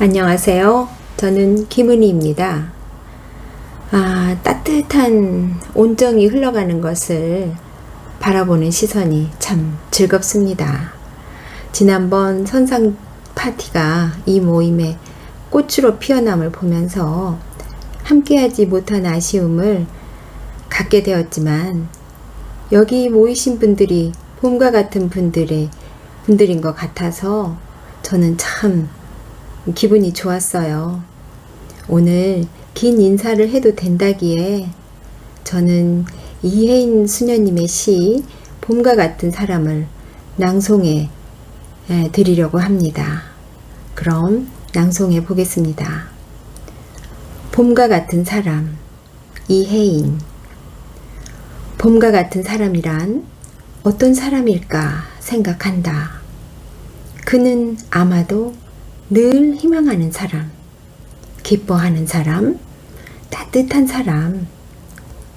안녕하세요. 저는 김은희입니다. 아, 따뜻한 온정이 흘러가는 것을 바라보는 시선이 참 즐겁습니다. 지난번 선상 파티가 이 모임의 꽃으로 피어남을 보면서 함께하지 못한 아쉬움을 갖게 되었지만 여기 모이신 분들이 봄과 같은 분들의 분들인 것 같아서 저는 참 기분이 좋았어요. 오늘 긴 인사를 해도 된다기에 저는 이혜인 수녀님의 시 봄과 같은 사람을 낭송해 예, 드리려고 합니다. 그럼 낭송해 보겠습니다. 봄과 같은 사람 이혜인 봄과 같은 사람이란 어떤 사람일까 생각한다. 그는 아마도 늘 희망하는 사람, 기뻐하는 사람, 따뜻한 사람,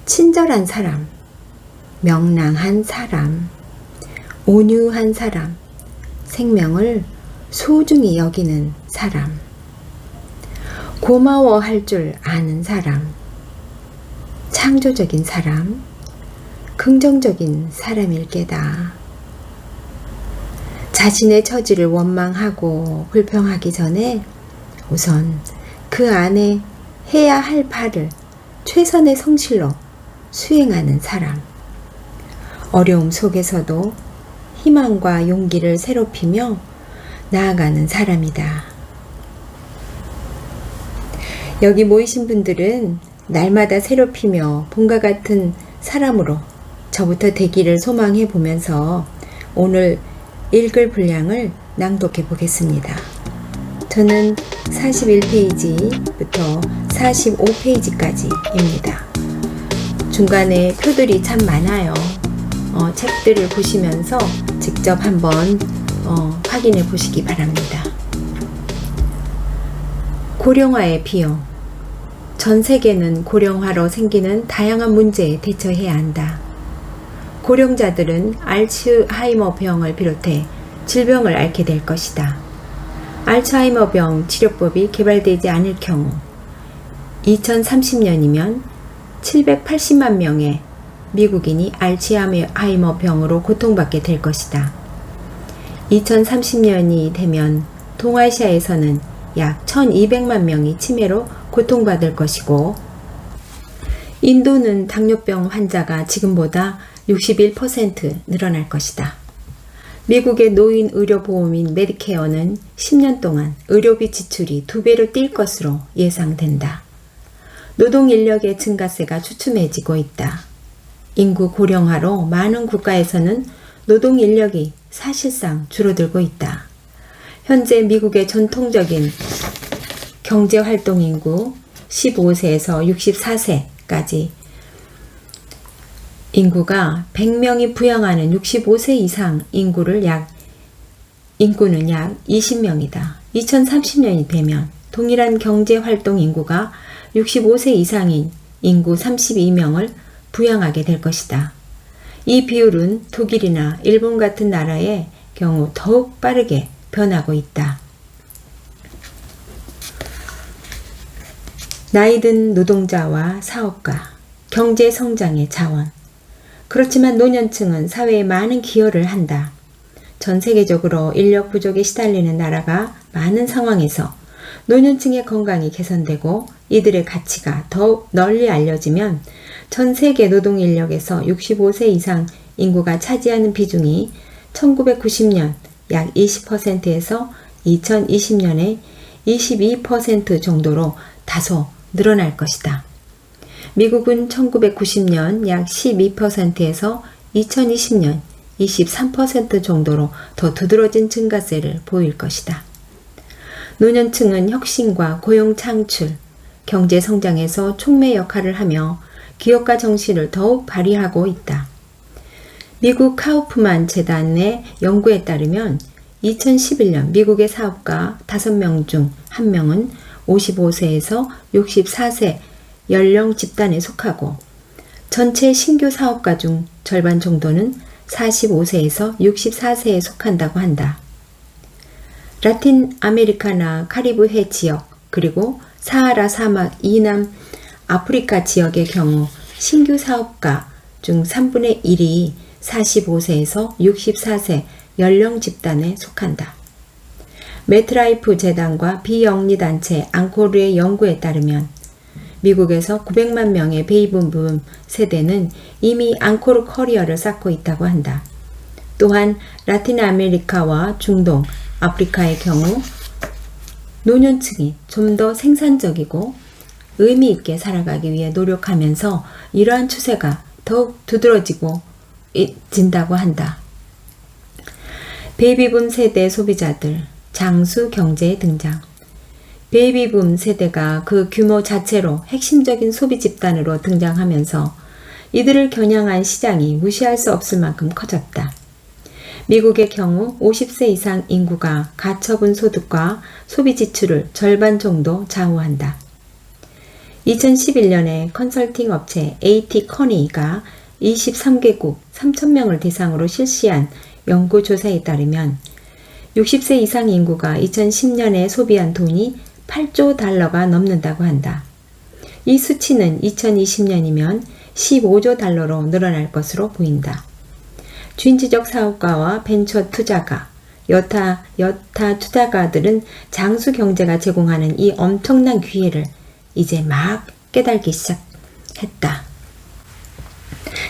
친절한 사람, 명랑한 사람, 온유한 사람, 생명을 소중히 여기는 사람, 고마워할 줄 아는 사람, 창조적인 사람, 긍정적인 사람일 게다. 자신의 처지를 원망하고 불평하기 전에 우선 그 안에 해야 할 바를 최선의 성실로 수행하는 사람. 어려움 속에서도 희망과 용기를 새롭히며 나아가는 사람이다. 여기 모이신 분들은 날마다 새롭히며 봄과 같은 사람으로 저부터 되기를 소망해 보면서 오늘 읽을 분량을 낭독해 보겠습니다. 저는 41페이지부터 45페이지까지입니다. 중간에 표들이 참 많아요. 어, 책들을 보시면서 직접 한번 어, 확인해 보시기 바랍니다. 고령화의 비용. 전 세계는 고령화로 생기는 다양한 문제에 대처해야 한다. 고령자들은 알츠하이머 병을 비롯해 질병을 앓게 될 것이다. 알츠하이머 병 치료법이 개발되지 않을 경우 2030년이면 780만 명의 미국인이 알츠하이머 병으로 고통받게 될 것이다. 2030년이 되면 동아시아에서는 약 1200만 명이 치매로 고통받을 것이고 인도는 당뇨병 환자가 지금보다 61% 늘어날 것이다. 미국의 노인 의료보험인 메디케어는 10년 동안 의료비 지출이 두 배로 뛸 것으로 예상된다. 노동 인력의 증가세가 추춤해지고 있다. 인구 고령화로 많은 국가에서는 노동 인력이 사실상 줄어들고 있다. 현재 미국의 전통적인 경제 활동 인구 15세에서 64세까지 인구가 100명이 부양하는 65세 이상 인구를 약 인구는 약 20명이다. 2030년이 되면 동일한 경제 활동 인구가 65세 이상인 인구 32명을 부양하게 될 것이다. 이 비율은 독일이나 일본 같은 나라의 경우 더욱 빠르게 변하고 있다. 나이든 노동자와 사업가, 경제 성장의 자원, 그렇지만 노년층은 사회에 많은 기여를 한다. 전 세계적으로 인력 부족에 시달리는 나라가 많은 상황에서 노년층의 건강이 개선되고 이들의 가치가 더욱 널리 알려지면 전 세계 노동 인력에서 65세 이상 인구가 차지하는 비중이 1990년 약 20%에서 2020년에 22% 정도로 다소 늘어날 것이다. 미국은 1990년 약 12%에서 2020년 23% 정도로 더 두드러진 증가세를 보일 것이다. 노년층은 혁신과 고용 창출, 경제 성장에서 촉매 역할을 하며 기업가 정신을 더욱 발휘하고 있다. 미국 카우프만 재단의 연구에 따르면 2011년 미국의 사업가 5명 중 1명은 55세에서 64세 연령 집단에 속하고 전체 신규 사업가 중 절반 정도는 45세에서 64세에 속한다고 한다. 라틴 아메리카나 카리브해 지역 그리고 사하라 사막 이남 아프리카 지역의 경우 신규 사업가 중 3분의 1이 45세에서 64세 연령 집단에 속한다. 메트라이프 재단과 비영리 단체 앙코르의 연구에 따르면 미국에서 900만 명의 베이비붐 세대는 이미 앙코르 커리어를 쌓고 있다고 한다. 또한 라틴 아메리카와 중동, 아프리카의 경우 노년층이 좀 더 생산적이고 의미 있게 살아가기 위해 노력하면서 이러한 추세가 더욱 두드러지고 이- 진다고 한다. 베이비붐 세대 소비자들, 장수 경제의 등장. 베이비붐 세대가 그 규모 자체로 핵심적인 소비 집단으로 등장하면서 이들을 겨냥한 시장이 무시할 수 없을 만큼 커졌다. 미국의 경우 50세 이상 인구가 가처분 소득과 소비 지출을 절반 정도 좌우한다. 2011년에 컨설팅 업체 AT 커니가 23개국 3,000명을 대상으로 실시한 연구조사에 따르면 60세 이상 인구가 2010년에 소비한 돈이 8조 달러가 넘는다고 한다. 이 수치는 2020년이면 15조 달러로 늘어날 것으로 보인다. 쥔지적 사업가와 벤처 투자가, 여타, 여타 투자가들은 장수 경제가 제공하는 이 엄청난 기회를 이제 막 깨달기 시작했다.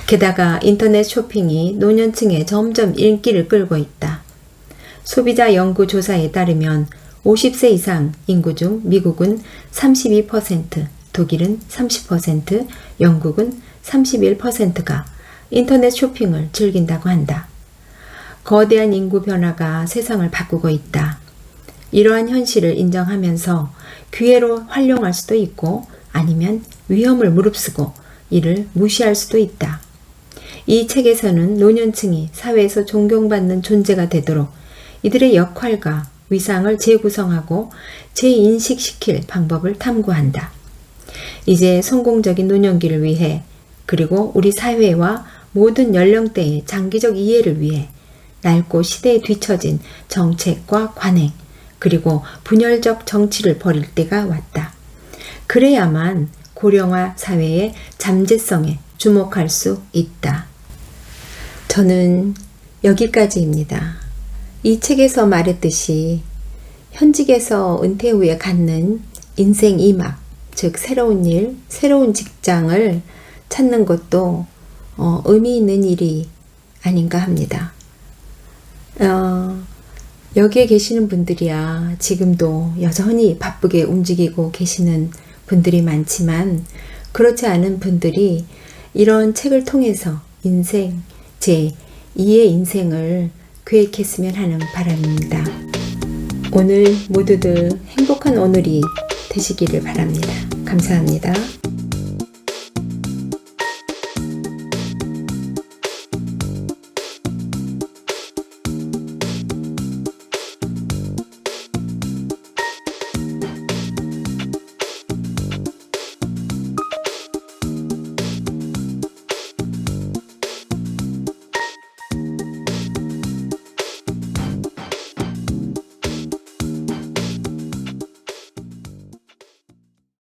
게다가 인터넷 쇼핑이 노년층에 점점 인기를 끌고 있다. 소비자 연구 조사에 따르면 50세 이상 인구 중 미국은 32%, 독일은 30%, 영국은 31%가 인터넷 쇼핑을 즐긴다고 한다. 거대한 인구 변화가 세상을 바꾸고 있다. 이러한 현실을 인정하면서 기회로 활용할 수도 있고 아니면 위험을 무릅쓰고 이를 무시할 수도 있다. 이 책에서는 노년층이 사회에서 존경받는 존재가 되도록 이들의 역할과 위상을 재구성하고 재인식시킬 방법을 탐구한다. 이제 성공적인 노년기를 위해 그리고 우리 사회와 모든 연령대의 장기적 이해를 위해 낡고 시대에 뒤처진 정책과 관행 그리고 분열적 정치를 벌일 때가 왔다. 그래야만 고령화 사회의 잠재성에 주목할 수 있다. 저는 여기까지입니다. 이 책에서 말했듯이 현직에서 은퇴 후에 갖는 인생 2막, 즉 새로운 일, 새로운 직장을 찾는 것도 어, 의미 있는 일이 아닌가 합니다. 어, 여기에 계시는 분들이야 지금도 여전히 바쁘게 움직이고 계시는 분들이 많지만 그렇지 않은 분들이 이런 책을 통해서 인생, 제 2의 인생을 계획했으면 하는 바람입니다. 오늘 모두들 행복한 오늘이 되시기를 바랍니다. 감사합니다.